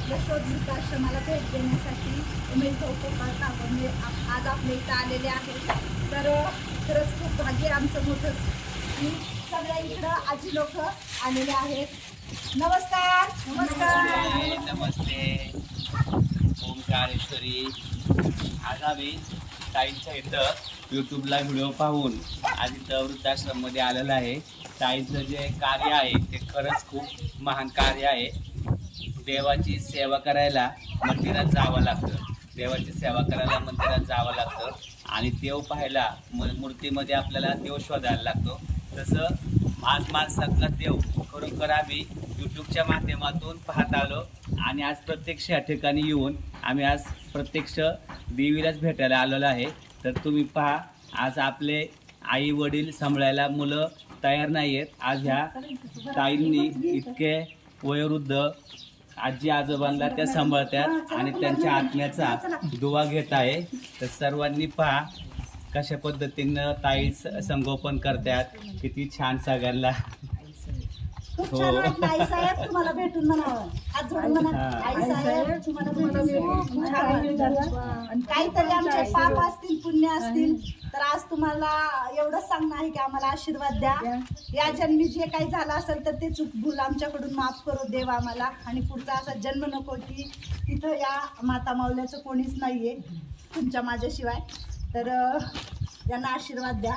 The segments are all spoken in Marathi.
आपल्या शोधमृत आश्रमाला भेट देण्यासाठी उमेश भाऊ कोकाळ आज आपल्या इथं आलेले आहेत तर खरंच खूप भाग्य आमचं मोठं. आणि सगळ्या इकडं आजी लोक आलेले आहेत. नमस्कार. नमस्कार नमस्ते ओमकारेश्वरी आज आम्ही ताईंच्या इथं यूट्यूबला व्हिडिओ पाहून आज इथं वृद्धाश्रममध्ये आलेलं आहे. ताईंचं जे कार्य आहे ते खरंच खूप महान कार्य आहे. देवाची सेवा करायला मंदिरात जावं लागतं. देवाची सेवा करायला मंदिरात जावं लागतं. आणि देव पाहायला म- मूर्तीमध्ये आपल्याला देव शोधायला लागतो. तसं आज माणसातला देव खरोखर आम्ही यूट्यूबच्या माध्यमातून पाहत आलो. आणि आज प्रत्यक्ष या ठिकाणी येऊन आम्ही आज प्रत्यक्ष देवीलाच भेटायला आलेलो आहे. तर तुम्ही पहा आज आपले आई वडील सांभाळायला मुलं तयार नाही आहेत आज ह्या ताईंनी इतके वयोवृद्ध आजी आजोबांना त्या सांभाळतात आणि त्यांच्या आत्म्याचा दुवा घेत आहे. तर सर्वांनी पहा कशा पद्धतीनं ताई स- संगोपन करतात. किती छान सगळ्यांना. खूप हो. छान वाटलं आई साहेब तुम्हाला भेटून म्हणावं. हात जोडून म्हणा. हा. आई साहेब तुम्हाला भेटून खूप छान वाटलं. आणि काहीतरी आमचे पाप असतील पुण्य असतील तर आज तुम्हाला एवढंच सांगणं आहे की आम्हाला आशीर्वाद द्या. या. जन्मी जे काही झालं असेल तर ते चूक भूल आमच्याकडून माफ करू देव आम्हाला. आणि पुढचा असा जन्म नको की तिथं या माता माऊल्याचं कोणीच नाहीये तुमच्या माझ्याशिवाय. तर यांना आशीर्वाद द्या.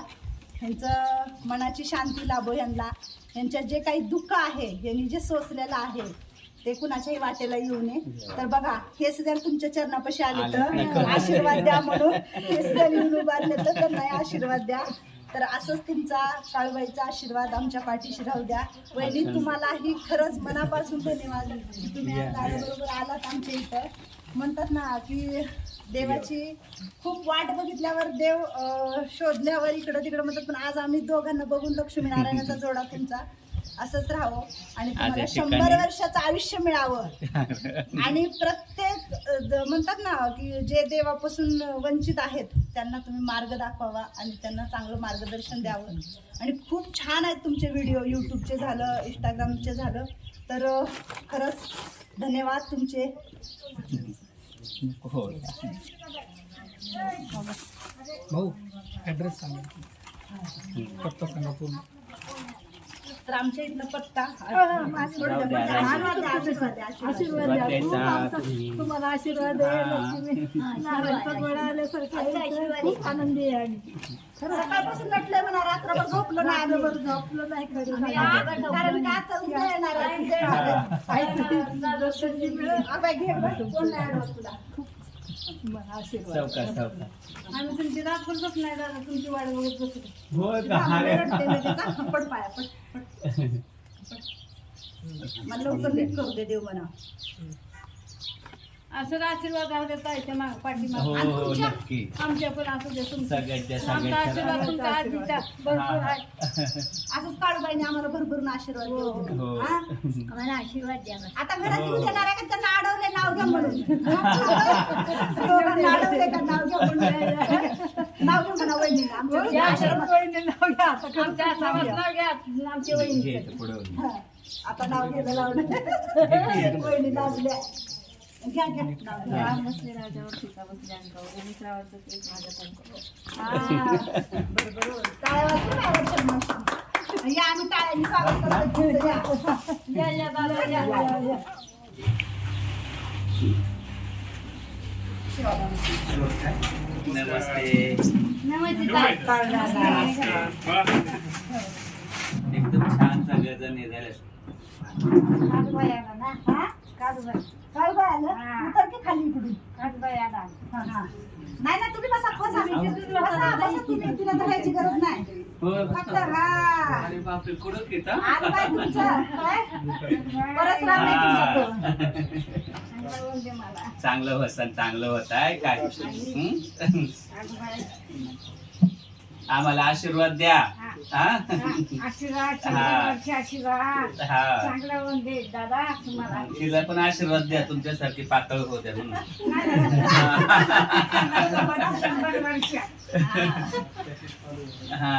ह्यांचं मनाची शांती लाभो यांना. यांच्या जे काही दुःख आहे यांनी जे सोसलेलं आहे ते कुणाच्याही वाटेला येऊ नये. तर बघा हेच जर तुमच्या चरणापाशी आले तर आशीर्वाद द्या म्हणून. हेच जर येऊन उभारले तर त्यांना आशीर्वाद द्या. तर असंच तुमचा काळबाईचा आशीर्वाद आमच्या पाठीशी राहू द्या. वहिनी तुम्हालाही खरंच मनापासून धन्यवाद तुम्ही आज दादाबरोबर आलात आमच्या इथं. म्हणतात ना की देवाची खूप वाट बघितल्यावर देव शोधल्यावर इकडं तिकडं म्हणतात पण आज आम्ही दोघांना बघून लक्ष्मीनारायणाचा जोडा तुमचा. असंच राहावं. आणि तुम्हाला शंभर वर्षाचं आयुष्य मिळावं. आणि प्रत्येक म्हणतात ना की जे देवापासून वंचित आहेत त्यांना तुम्ही मार्ग दाखवावा आणि त्यांना चांगलं मार्गदर्शन द्यावं. आणि खूप छान आहेत तुमचे व्हिडिओ यूट्यूबचे झालं इंस्टाग्रामचे झालं. तर खरंच धन्यवाद तुमचे. हो. भाऊ ॲड्रेस सांगा. पत्ता सांगा पूर्ण. तर आमच्या इथला पत्ता आशीर्वाद द्या. तुम्हाला आशीर्वाद आहे हा. लक्ष्मी. नारायणचा गोळा आल्यासारखं आहे. इथं. खूप आनंदी आहे आम्ही. सकाळपासून नटलंय म्हणा रात्रभर झोपलो नाही आम्ही. रात्रभर झोपलो नाही आम्ही सांगायचं. आ- कारण का आता उद्या येणार आहे, उद्या येणार आहे. काहीतरी दर्शनची मिळेल. अगं, घे बरं, कोण नाही अडवत तुला. तुम्हाला आशीर्वाद. चौका चौका आम्ही तुमची रात्र नाही दादा तुमची वाट बघत बसलो हो का? अरे. रडते पाया. मला लवकर नीट करू दे देव म्हणा असं आशीर्वाद राहू दे ताईच्या माग पाठीमाग. हो हो नक्की. आमच्या पण असू दे तुमच्या सगळ्याच्या आमचा सगळ्याच्या आशीर्वाद आजीचा भरपूर आहे. असंच काळूबाईने आम्हाला भरभरून आशीर्वाद हो. हो. हा? आम्हाला आशीर्वाद द्या आता घरात येऊन देणार आहे का? त्यांना अडवले नाव घ्या म्हणून. दोघांना अडवले का नाव घ्या म्हणून? नाव घ्या म्हणा वहिनीला आमच्या या आश्रमात. वहिनी नाव घ्या आता आमच्या आश्रमात नाव घ्या. आमच्या वहिनी हा. आता नाव घ्यायला लावलं घ्या घ्या. नाव घ्या. राम बसले राजावर सीता बसले अंगावर. आणि श्रावणचं केस माझ्या पंखावर. हा. बरोबर बरोबर. टाळ्या वाजवा, टाळ्या वाजवा. या आम्ही टाळ्यांनी स्वागत करतो. तुमचं, या. या या बाबा या या या. नमस्ते. एकदम छान सगळेजण हे खाली नाही ना तुम्ही बसा बसा. बसा तुम्ही. तिला धरायची गरज नाही. फक्त हा. अरे बापरे कुठं घेता आज काय तुमचं? काय? परत राम आहे तुमचा तो. चांगलं मला चांगलं होतं चांगलं होत आहे काय हं? आम्हाला आशीर्वाद द्या. हा. आशीर्वाद हा. आशीर्वाद. हा. चांगलं बोलते दादा तुम्हाला. तिला पण आशीर्वाद द्या तुमच्यासारखी पातळ होत्या म्हणून. शंभर वर्ष हा.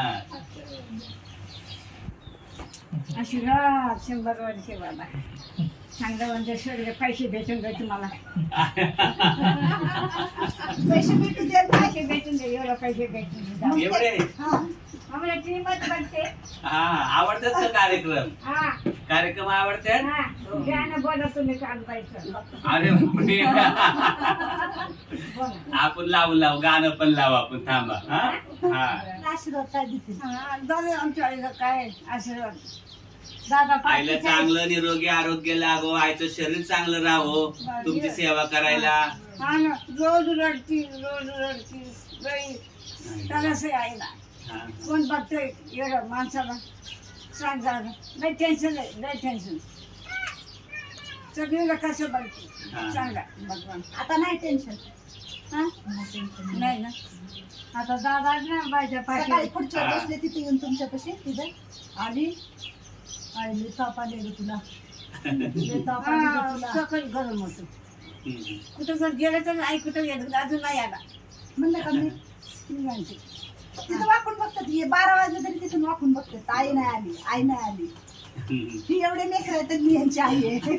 आशीर्वाद शंभर वर्ष बाबा. चांगलं म्हणजे सगळे पैसे भेटून दे तुम्हाला. पैसे भेटू देत नाही पैसे भेटून दे एवढं पैसे भेटून दे. एवढे? हा. आम्हाला हा आवडतात का कार्यक्रम? हा. कार्यक्रम आवडतात? हा बोला तुम्ही अरे बापरे. आपण लावू लावू गाणं पण लावू आपण थांबा हा? हा. आशीर्वाद काय देतील? हा, दादा आमच्या आईला काय आशीर्वाद? दादा आईला चांगलं निरोगी आरोग्य लाभो आईचं शरीर चांगलं राहो तुमची सेवा करायला. हा ना रोज रडती रोज रडती बाई त्याला से आईला. कोण बघतोय? एवढं माणसाला सांग दादा लय टेन्शन आहे लय टेन्शन सगळीला कसं बघते. सांगा भगवान. आता नाही टेन्शन हा? नाही ना? आता दादा ना माझ्या सकाळी पाठी हा. बसले तिथे येऊन तुमच्यापाशी तिथे? आली. आली ताप आले ग तुला. लय ताप आले ग तुला. सकाळी गरम होतं. हम्म. कुठं जर गेलं तर आई कुठं गेलं? अजून नाही आला. म्हणलं का मी? मी म्हणते तिथं बारा वाजले तरी तिथून वाकून बघतात आई नाही आली आई नाही आली. ही एवढे लेकर तर मी यांची आई आहे.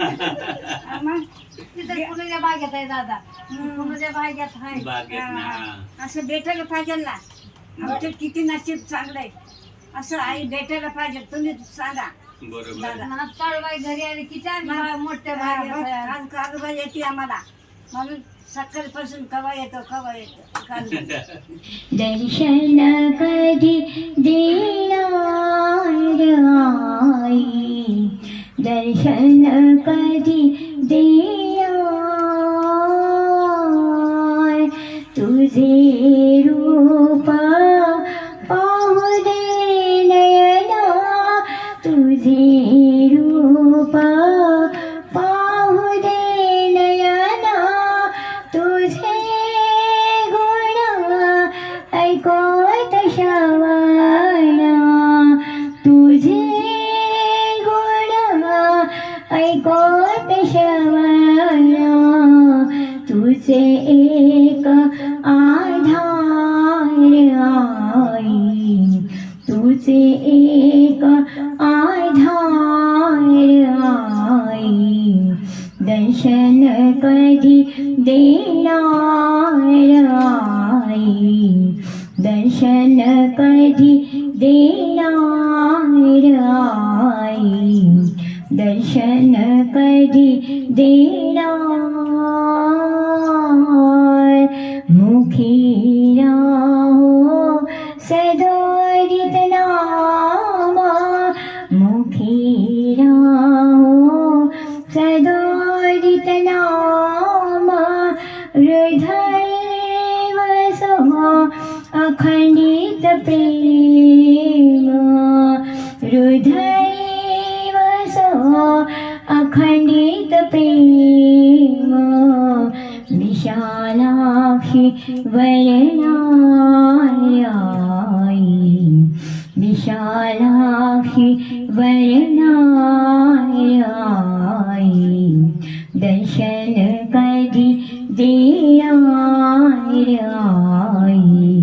मग तिथं कुणाच्या बागेत आहे दादा. कुणाच्या बागेत आहे. बागेत ना. हा. असं भेटायला पाहिजे ना. आमचं किती नशीब चांगलं आहे. असं आई भेटायला पाहिजे. तुम्ही सांगा. बरोबर. दादा. काळबाई घरी आली किती मोठ्या भाग काळबाई येते आम्हाला. म्हणून सकाळपासून कवा येतो कवा येतो काळबाई. दर्शन कधी देणार आई दर्शन कधी देणार ऐकत श्रवणा तुझे एक आधार दर्शन दर्शनप देना। मुखी अखंडित प्रेम विशालाक्षी वर्णाय विशालाक्षी वर्णाय दर्शन कधी देणार आई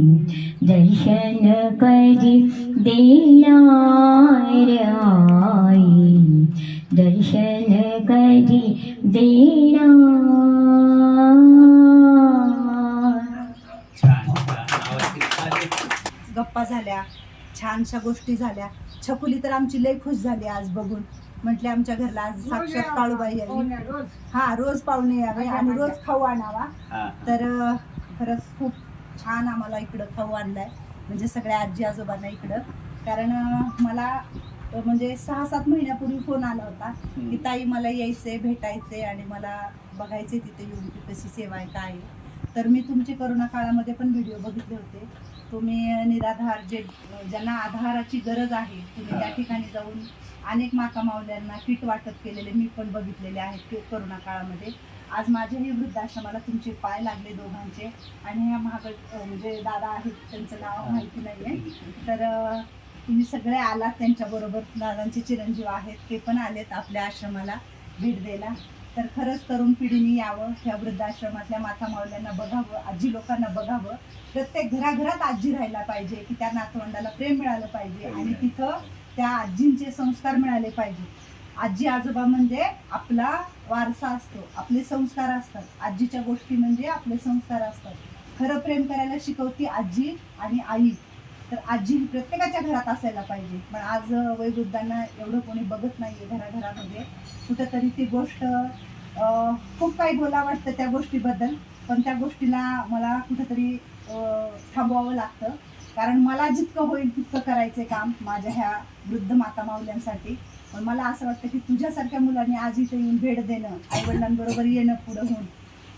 दर्शन कधी देणार आई दर्शन कधी. गप्पा झाल्या छानशा गोष्टी झाल्या. छकुली तर आमची लय खुश झाली आज बघून. म्हटले आमच्या घरला आज साक्षात काळूबाई हो आली हा रोज पाहुणे यावे आणि रोज खाऊ आणावा. हा. तर खरंच खूप छान आम्हाला इकडं खाऊ आणलाय. म्हणजे सगळ्या आजी आजोबांना इकडं. कारण मला अं, म्हणजे सहा सात महिन्यापूर्वी फोन आला होता की ताई मला यायचंय भेटायचंय आणि मला बघायचंय तिथे येऊन की कशी सेवा आहे काय आहे. तर मी तुमचे करोना काळामध्ये पण व्हिडिओ बघितले होते. तुम्ही निराधार जे ज्यांना आधाराची गरज आहे तुम्ही त्या ठिकाणी जाऊन अनेक माता माऊल्यांना किट वाटप केलेले मी पण बघितलेले आहेत ते करोना काळामध्ये. आज माझ्याही वृद्धाश्रमाला तुमचे पाय लागले दोघांचे आणि ह्या महाग म्हणजे दादा आहेत त्यांचं नाव माहिती नाहीये. तर अं, तुम्ही सगळे आलात त्यांच्याबरोबर दादांचे चिरंजीव आहेत ते पण आलेत आपल्या आश्रमाला भेट द्यायला. तर खरंच तरुण पिढीने यावं ह्या वृद्धाश्रमातल्या माता माऊल्यांना बघावं आजी लोकांना बघावं. प्रत्येक घराघरात आजी राहायला पाहिजे की त्या नातवंडाला प्रेम मिळालं पाहिजे आणि तिथं त्या आजींचे संस्कार मिळाले पाहिजे. आजी आजोबा म्हणजे आपला वारसा असतो आपले संस्कार असतात. आजीच्या गोष्टी म्हणजे आपले संस्कार असतात. खरं प्रेम करायला शिकवती आजी आणि आई. तर आजी ही प्रत्येकाच्या घरात असायला पाहिजे. पण आज वयोवृद्धांना एवढं कोणी बघत नाहीये घराघरामध्ये. कुठंतरी ती गोष्ट खूप काही बोला वाटतं त्या गोष्टीबद्दल. पण त्या गोष्टीला मला कुठंतरी थांबवावं लागतं. कारण मला जितकं होईल तितकं करायचे काम माझ्या ह्या वृद्ध माता माऊल्यांसाठी. पण मला असं वाटतं की तुझ्यासारख्या मुलांनी आज इथे येऊन भेट देणं आई वडिलांबरोबर येणं पुढं होऊन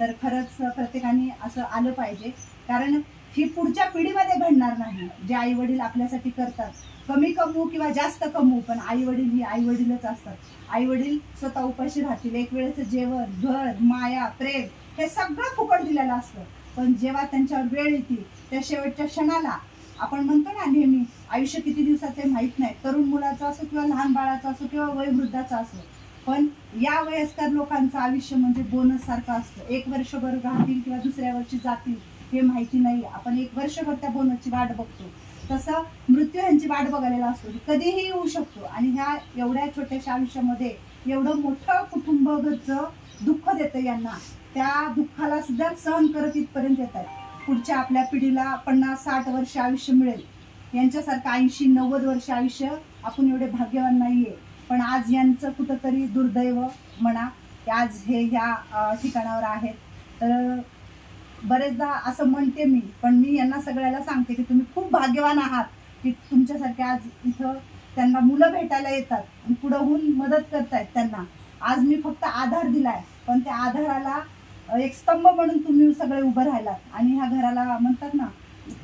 तर खरंच प्रत्येकाने असं आलं पाहिजे. कारण ही पुढच्या पिढीमध्ये घडणार नाही जे आई वडील आपल्यासाठी करतात. कमी कमवू किंवा जास्त कमवू पण आई वडील ही आई वडीलच असतात. आई वडील स्वतः उपाशी राहतील एक वेळेचं जेवण घर माया प्रेम हे सगळं फुकट दिलेलं असतं. पण जेव्हा त्यांच्यावर वेळ येते त्या शेवटच्या क्षणाला आपण म्हणतो ना नेहमी आयुष्य किती दिवसाचे माहीत नाही तरुण मुलाचं असो किंवा लहान बाळाचं असो किंवा वयोवृद्धाचं असो. पण या वयस्कर लोकांचं आयुष्य म्हणजे बोनस सारखं असतं. एक वर्षभर राहतील किंवा दुसऱ्या वर्षी जातील हे माहिती नाही. आपण एक वर्षभर त्या बोनसची वाट बघतो. तसं मृत्यू ह्यांची वाट बघायला असतो कधीही येऊ शकतो. आणि ह्या एवढ्या छोट्याशा आयुष्यामध्ये एवढं मोठं कुटुंब घरचं दुःख देतं यांना. त्या दुःखाला सुद्धा सहन करत इथपर्यंत येतात पुढच्या आपल्या पिढीला पन्नास साठ वर्ष आयुष्य मिळेल. यांच्यासारखं ऐंशी नव्वद वर्ष आयुष्य आपण एवढे भाग्यवान नाहीये. पण आज यांचं कुठंतरी दुर्दैव म्हणा की आज हे ह्या ठिकाणावर आहेत. तर बरेचदा असं म्हणते मी पण मी यांना सगळ्याला सांगते की तुम्ही खूप भाग्यवान आहात की तुमच्यासारखे आज इथं त्यांना मुलं भेटायला येतात आणि पुढं होऊन मदत करतायत त्यांना. आज मी फक्त आधार दिलाय पण त्या आधाराला एक स्तंभ म्हणून तुम्ही सगळे उभं राहिलात. आणि ह्या घराला म्हणतात ना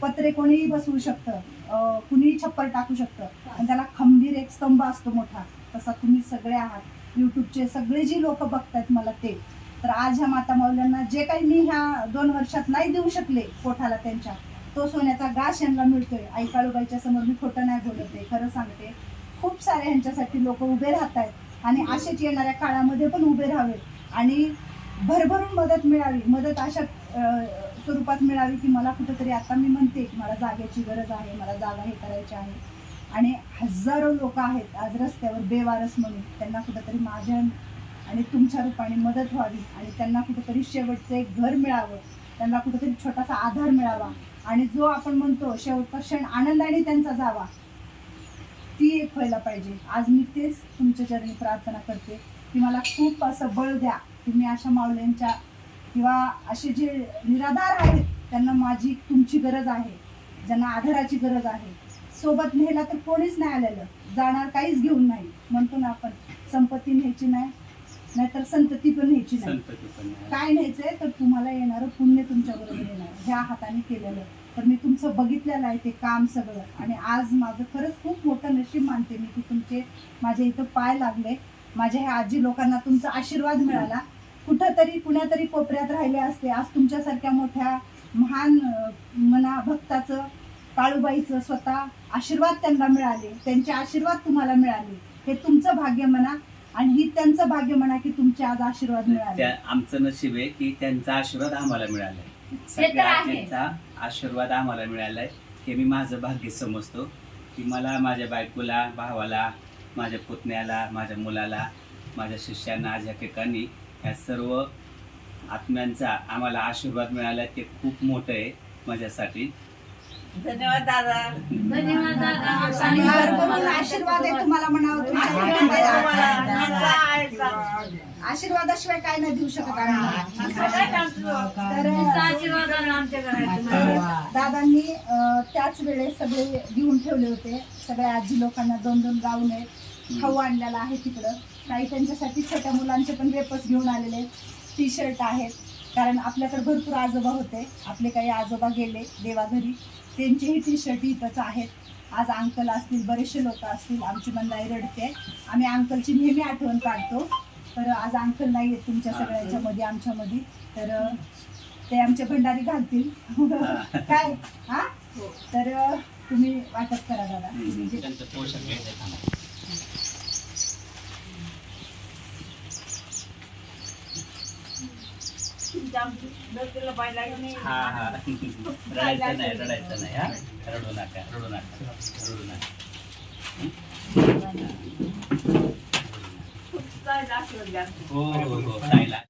पत्रे कोणीही बसवू शकतं कुणीही छप्पर टाकू शकतं आणि त्याला खंबीर एक स्तंभ असतो मोठा. तसा तुम्ही सगळे आहात. युट्यूबचे सगळे जी लोक बघतायत मला ते. तर आज ह्या माता माऊल्यांना जे काही मी ह्या दोन वर्षात नाही देऊ शकले पोठाला त्यांच्या तो सोन्याचा गाश यांना मिळतोय. आई काळूबाईच्या समोर मी खोटं नाही बोलत आहे खरं सांगते. खूप सारे ह्यांच्यासाठी लोक उभे राहत आहेत आणि असेच येणाऱ्या काळामध्ये पण उभे राहावेत. आणि भरभरून मदत मिळावी मदत अशा स्वरूपात मिळावी की मला कुठंतरी आता मी म्हणते की मला जागेची गरज आहे मला जागा हे करायची आहे. आणि हजारो लोक आहेत आज रस्त्यावर बेवारस म्हणून त्यांना कुठंतरी माझ्या आणि तुमच्या रूपाने मदत व्हावी आणि त्यांना कुठंतरी शेवटचं एक घर मिळावं. त्यांना कुठंतरी छोटासा आधार मिळावा. आणि जो आपण म्हणतो शेवटचा क्षण आनंदाने त्यांचा जावा ती एक व्हायला पाहिजे. आज मी तेच तुमच्या चरणी प्रार्थना करते की मला खूप असं बळ द्या की मी अशा माऊल्यांच्या किंवा असे जे निराधार आहेत त्यांना माझी तुमची गरज आहे ज्यांना आधाराची गरज आहे. सोबत न्यायला तर कोणीच नाही आलेलं. जाणार काहीच घेऊन नाही. म्हणतो ना आपण संपत्ती न्यायची नाही. नाहीतर संतती पण न्यायची नाही. संतती पण आहे. काय न्यायचंय? तर तुम्हाला येणारं पुण्य तुमच्या बरोबर येणार. ह्या हाताने केलेलं. तर मी तुमचं बघितलेलं आहे ते काम सगळं. आणि आज माझं खरंच खूप मोठं नशीब मानते मी की तुमचे माझ्या इथं पाय लागले. माझ्या ह्या आजी लोकांना तुमचा आशीर्वाद मिळाला. कुठंतरी कुण्यातरी कोपऱ्यात राहिले असते. आज तुमच्यासारख्या मोठ्या महान अं, मना भक्ताचं काळूबाईचं स्वतः आशीर्वाद त्यांना मिळाले. त्यांचे आशीर्वाद तुम्हाला मिळाले. हे तुमचं भाग्य म्हणा आणि ही त्यांचं भाग्य म्हणा की तुमचे आज आशीर्वाद मिळाले. त्या आमचं नशीब आहे की त्यांचा आशीर्वाद आम्हाला मिळालाय. तर सगळ्या. आजींचा आशीर्वाद आम्हाला मिळालाय हे मी माझं भाग्य समजतो. की मला माझ्या बायकोला भावाला माझ्या पुतण्याला माझ्या मुलाला माझ्या शिष्यांना आज या ठिकाणी या सर्व आत्म्यांचा आम्हाला आशीर्वाद मिळाला ते खूप मोठं आहे माझ्यासाठी. धन्यवाद दादा. धन्यवाद दादा. आणि भरभरून आशीर्वाद आहे तुम्हाला म्हणावं तुमच्या आशीर्वादाशिवाय काय नाही देऊ शकत आम्ही. तर आशीर्वाद आमच्या घरात दादांनी त्याच वेळेस सगळे घेऊन ठेवले होते. सगळ्या आजी लोकांना दोन दोन गाऊन आहेत. खाऊ आणलेला आहे तिकडं. काही त्यांच्यासाठी छोट्या मुलांचे पण वेपस घेऊन आलेले टी शर्ट आहेत. कारण आपल्याकडे भरपूर आजोबा होते. आपले काही आजोबा गेले देवाघरी. त्यांचेही टी शर्ट इथंच आहेत. आज अंकल असतील बरेचसे लोक असतील आमची मंदाई रडते. आम्ही अंकलची नेहमी आठवण काढतो. तर आज अंकल नाही आहेत तुमच्या सगळ्यांच्या मध्ये आमच्यामध्ये तर ते आमचे भंडारी घालतील. काय? हा? तर तुम्ही वाटप करा दादा. म्हणजे पोषक घ्यायचं थांबा. हा हा. रडायचं नाही रडायचं नाही हा. रडू नका रडू नका रडू नका. हो हो हो. ताईला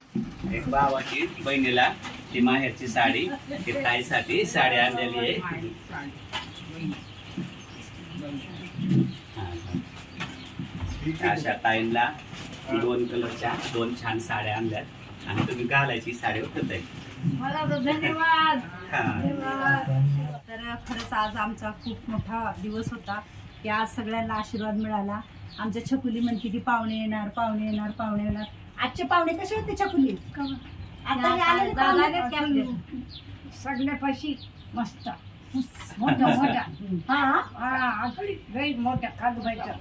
एक भावाची बहिणीला ती माहेरची साडी ती ताईसाठी साडी आणलेली आहे. हा, हा. अशा ताईंना दोन कलरच्या दोन छान साड्या आणल्यात. आणि तुम्ही घालायची साडी मला तर धन्यवाद. हा. तर खरंच आज आमचा खूप मोठा दिवस होता. की आज सगळ्यांना आशीर्वाद मिळाला. आमच्या छकुली म्हणते की पाहुणे येणार पाहुणे येणार पाहुणे येणार. आजचे पाहुणे कसे होते छकुली? आता हे आलेले पाहुणे? सगळ्यापाशी मस्त. मोठा मोठा हा? हा मोठा कागबाईचा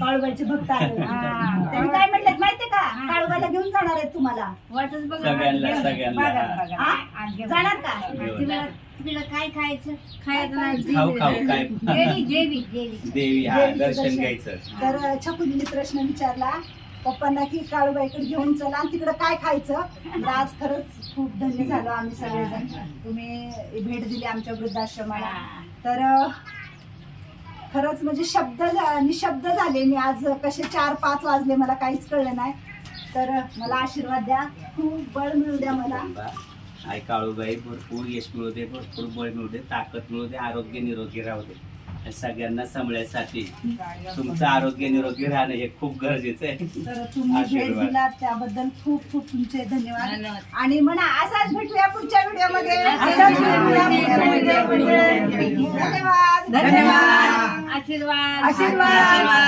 काळूबाईचे भक्त आले हा. त्यांनी काय म्हणले माहितीये का? काळूबाईला घेऊन जाणार आहेत तुम्हाला. वाटच बघा सगळ्यांना, सगळ्यांना. बघा, बघा. हा? आणि घेऊन. जाणार का? तिला तिला काय खायचं? खायचं नाही खाऊ खाऊ काय? देवी देवी देवी. देवी हा देवीचं दर्शन दर्शन. घ्यायचं. तर छकुलीने प्रश्न विचारला पप्पांना की काळूबाईकडे घेऊन चला आणि तिकडे काय खायचं? तर आज खरंच खूप धन्य झालो आम्ही सगळेजण. तुम्ही भेट दिली आमच्या वृद्धाश्रमाला. तर खरंच म्हणजे शब्द निशब्द झाले मी आज. कसे चार पाच वाजले मला काहीच कळलं नाही. तर मला आशीर्वाद द्या. खूप बळ मिळू द्या मला. आई काळूबाई भरपूर यश मिळू दे भरपूर बळ मिळू दे ताकद मिळू दे आरोग्य निरोगी राहू दे. या सगळ्यांना सांभाळण्यासाठी तुमचं आरोग्य निरोगी राहणं हे खूप गरजेचं आहे. तर तुम्ही भेट आशीर्वाद. दिला त्याबद्दल खूप खूप तुमचे धन्यवाद. आणि म्हणा असाच भेटूया पुढच्या व्हिडिओमध्ये. असाच भेटूया पुढच्या व्हिडिओमध्ये. धन्यवाद. धन्यवाद. आशीर्वाद. आशीर्वाद.